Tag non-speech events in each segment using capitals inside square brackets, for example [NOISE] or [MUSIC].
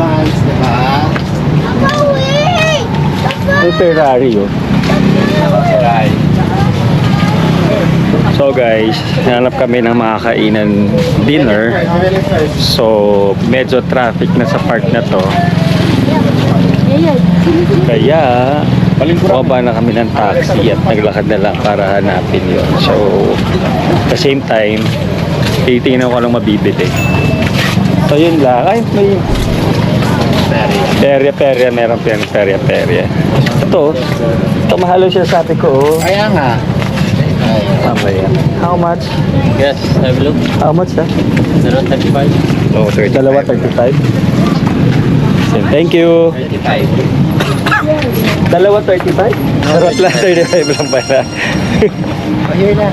guys, diba? Bawi! May Ferrari yun. Ferrari. So guys, hanap kami ng makakainan dinner. So medyo traffic na sa park na to. Kaya baba na kami ng taxi at naglakad na lang para hanapin yon. So at the same time, titingnan ko lang mabibili. So yun lang. Ay, may perya, perya. Meron pa yan, perya, perya. Ito, ito mahalo siya sa atin ko. oh. Kaya nga. Mamaya. How much? Yes, have a look. How much, ha? 035. Oh, 30. Dalawa, 35. Same. Thank you. 35. Dalawa, 35? Sarap lang, 35 lang pala. Oh, here na.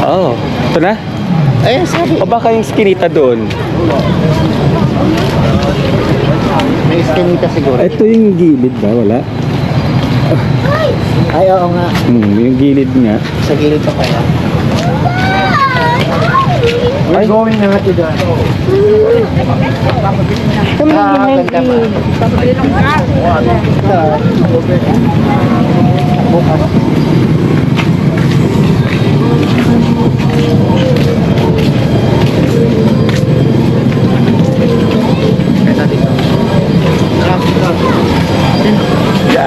oh, ito na? Ayun, sabi. O baka yung skinita doon? May iskinita siguro. Ito yung gilid ba? Wala? Ay, oo nga. Hmm, yung gilid nga. Sa gilid pa kaya. We're going na to the... Ah, ganda pa. Bukas.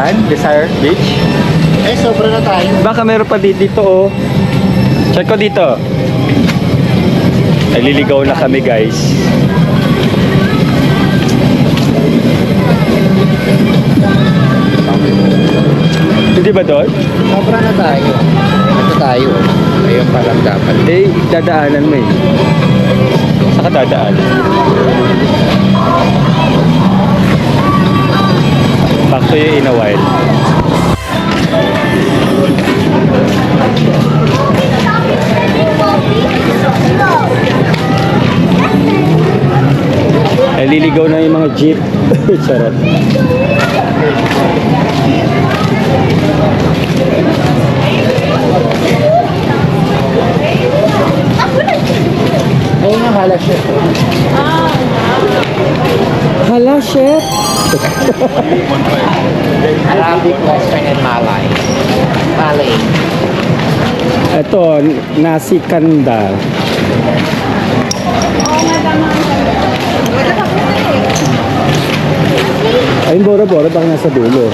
Yan, Desire Beach. Eh, sobra na tayo. Baka meron pa di- dito oh. Check ko dito. Naliligaw na kami guys. Hindi ba doon? Sobra na tayo. Ito tayo. Ayun pa lang dapat. Eh, dadaanan mo eh. Saka dadaanan. Back to you in a while. Naliligaw na yung mga jeep. [LAUGHS] Charot. Ayun nga, hala siya. Hala, chef. Arabic, Western, and Malay. Malay. Ito, nasi kanda. Ayun, bora-bora baka nasa dulo.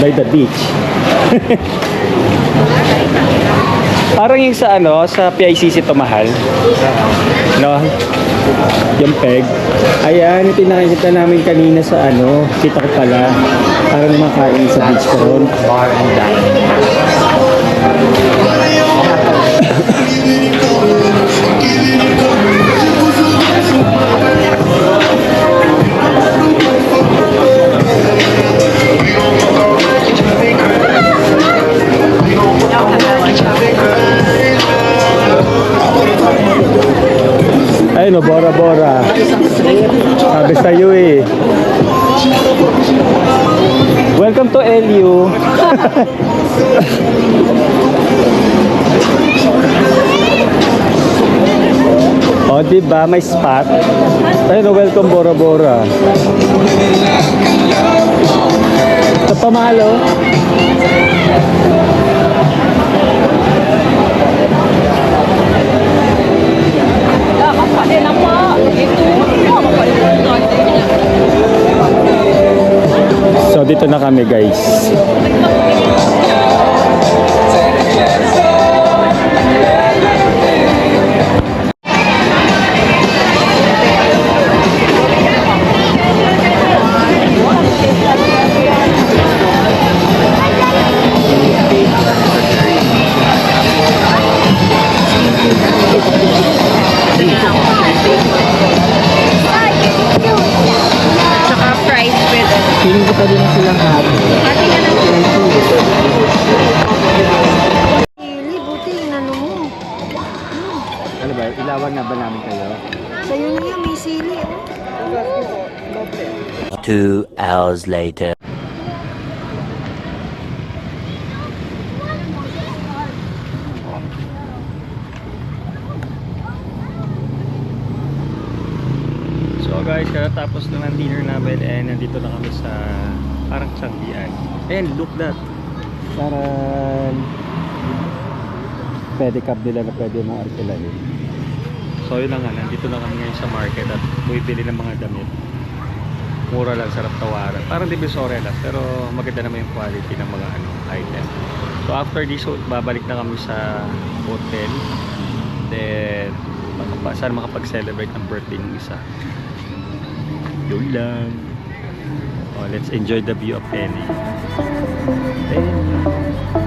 By the beach. [LAUGHS] Parang yung sa ano, sa PICC to mahal. No? Yung peg. Ayan, ito nakikita namin kanina sa ano, kita ko pala. Parang makain sa beach ron. Bar and dine. Sabi sa iyo eh. Welcome to LU. o, [LAUGHS] oh, diba? May spot. Ay no, welcome Bora Bora. Ito pa dito na kami guys. Na ba namin kayo? Sa'yo na yan, may sili. Oh. Two hours later. So guys, katatapos na ng dinner namin and nandito na kami sa Parang Changian. And look that. Parang pedicab nila na pwede mong arkilahin. So yun na nga, nandito na kami ngayon sa market at bumibili ng mga damit. Mura lang, sarap tawaran. Parang divisoria lang, pero maganda naman yung quality ng mga ano, item. So after this, babalik na kami sa hotel. Then, makapa, sana makapag-celebrate ng birthday ng isa. Yun lang. Oh, let's enjoy the view of Penny. Penny.